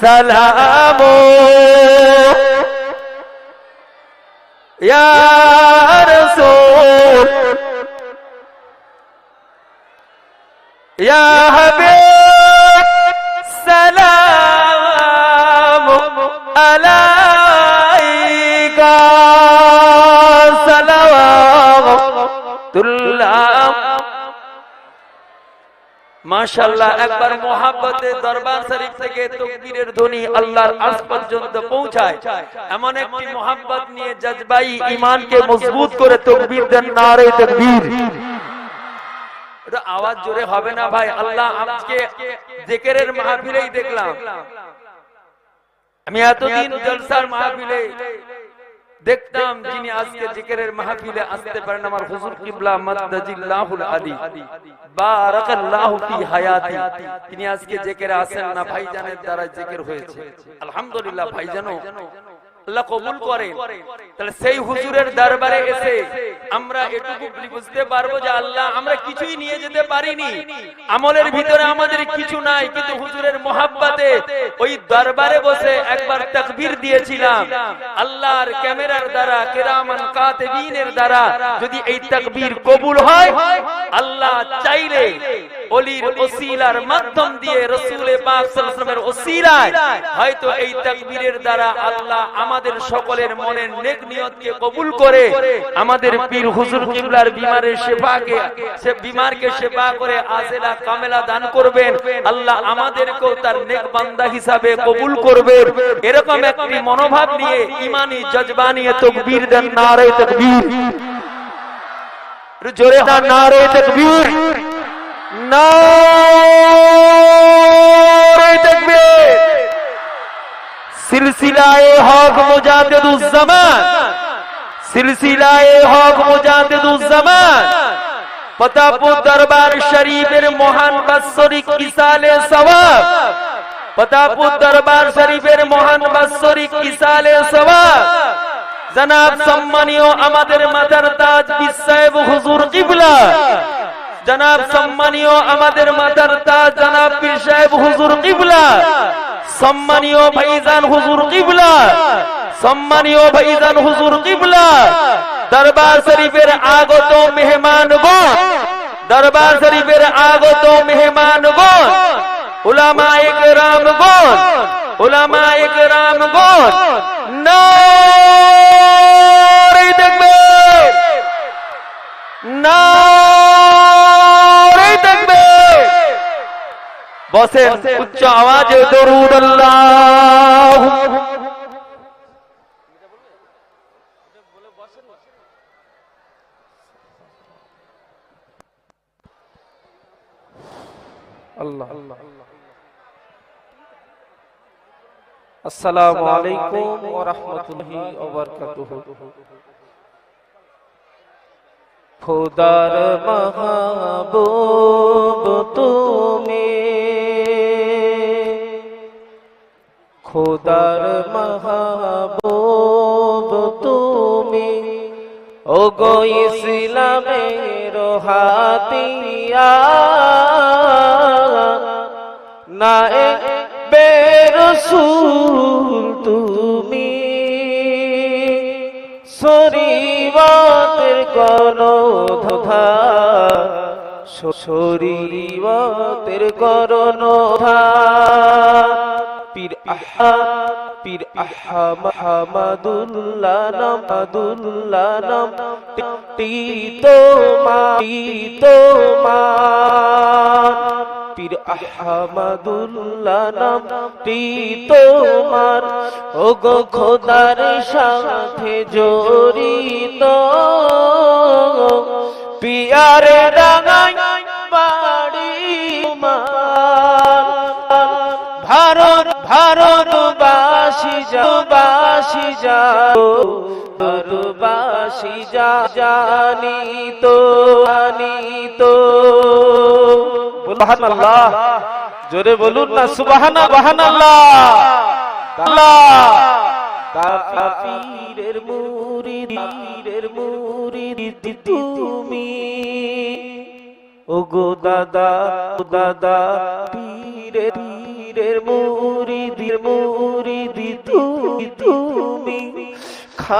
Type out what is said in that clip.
سلام. يا رسول. يا حبيب. سلام. عليك একবার দরবার শরীফ থেকে ধ্বনি আল্লাহর পর্যন্ত পৌঁছায়। এমন একটি নিয়ে জজবাই ঈমানকে মজবুত করে দেন নারে এটা আওয়াজ জোরে হবে না ভাই? আল্লাহ আজকে জিকিরের মাহফিলেই দেখলাম। আমি এতদিন জলসার মাহফিলে দেখতাম যিনি আজকে জিকিরের মাহফিলে আসতে পারেন আমার হুজুর কিবলা মাদ্দাজিল্লাহুল আলী বারাকাল্লাহু ফি হায়াতি। তিনি আজকে জিকিরে আসেন না ভাইজানের দ্বারা জিকির হয়েছে। আলহামদুলিল্লাহ ভাইজানও আল্লাহ কবুল করেন তাহলে সেই হুজুরের দরবারে এসে আমরা এটুকু বুঝতে পারব যে আল্লাহ আমরা কিছুই নিয়ে যেতে পারিনি। আমলের ভিতরে আমাদের কিছু নাই কিন্তু হুজুরের মোহাব্বতে ওই দরবারে বসে একবার তাকবীর দিয়েছিলাম। আল্লাহর ক্যামেরার দ্বারা কেরামান কাতেবিনের দ্বারা যদি এই তাকবীর কবুল হয় আল্লাহ চাইলে অলির ওসিলার মাধ্যম দিয়ে পাক ওসিলায় হয়তো এই তাকবীরের দ্বারা আল্লাহ আমাদের সকলের মনের নেক নিয়তকে কবুল করে, আমাদের পীর হুজুর কিবলার বিমারের শেফাকে, সে বিমারকে শেফা করে আজেলা কামেলা দান করবেন, আল্লাহ আমাদেরকেও তার নেক বান্দা হিসাবে কবুল করবেন। এরকম একটি মনোভাব নিয়ে ইমানি জজবা নিয়ে তাকবীর দেন নারে তাকবীর। জোরে নারে তাকবীর। নারে তাকবীর সিলসিলায়ে হক মুজাদ্দিদুজ্জামান সিলসিলায়ে হক মুজাদ্দিদুজ্জামান পতাপুর দরবার শরীফের মহান বাৎসরিক ইসালে সওয়াব পতাপুর দরবার শরীফের মহান বাৎসরিক ইসালে সওয়াব জনাব সম্মানীয় আমাদের মাথার তাজ বিসাহেব হুজুর কিবলা জনাব সম্মানীয় আমাদের মাথার তাজ জনাব পীর সাহেব হুজুর কিবলা, সম্মানীয় ভাইজান হুজুর কিবলা, সম্মানীয় ভাইজান হুজুর কিবলা, দরবার শরীফের আগত মেহমানগণ, দরবার শরীফের আগত মেহমানগণ উলামা ইকরামগণ উলামা ইকরামগণ নারে بوسے اچھا آواز درود اللہ۔ اللہ السلام علیکم ورحمت اللہ وبرکاتہ۔ খোদার মাহবুব তুমি। খোদার মাহবুব তুমি। ও গো ইসলামের হাতিয়া না বেরসুল তুমি। শরীবতের কোন ধা শরীবতের করণ ধা পীর আহা পীর আহা মাহমুদুল্লাহ নাম টি তো মা তো মা। পীর আহমদুল্লাহ নাম টি তোমার ও গো খোদার সাথে জড়িত। পিয়ারে ডাঙাই বাড়ি ভারত ভারত বাসি যাও বাসি যাও। ভারতবাসী যা জানি তো জানি তো সুবহান আল্লাহ জোরে বলুন না সুবহান বাহান আল্লাহ। পীরের মুরিদ পীরের মুরিদ তুমি। ও গো দাদা দাদা পীরের পীরের মুরিদি মুরিদি তুমি।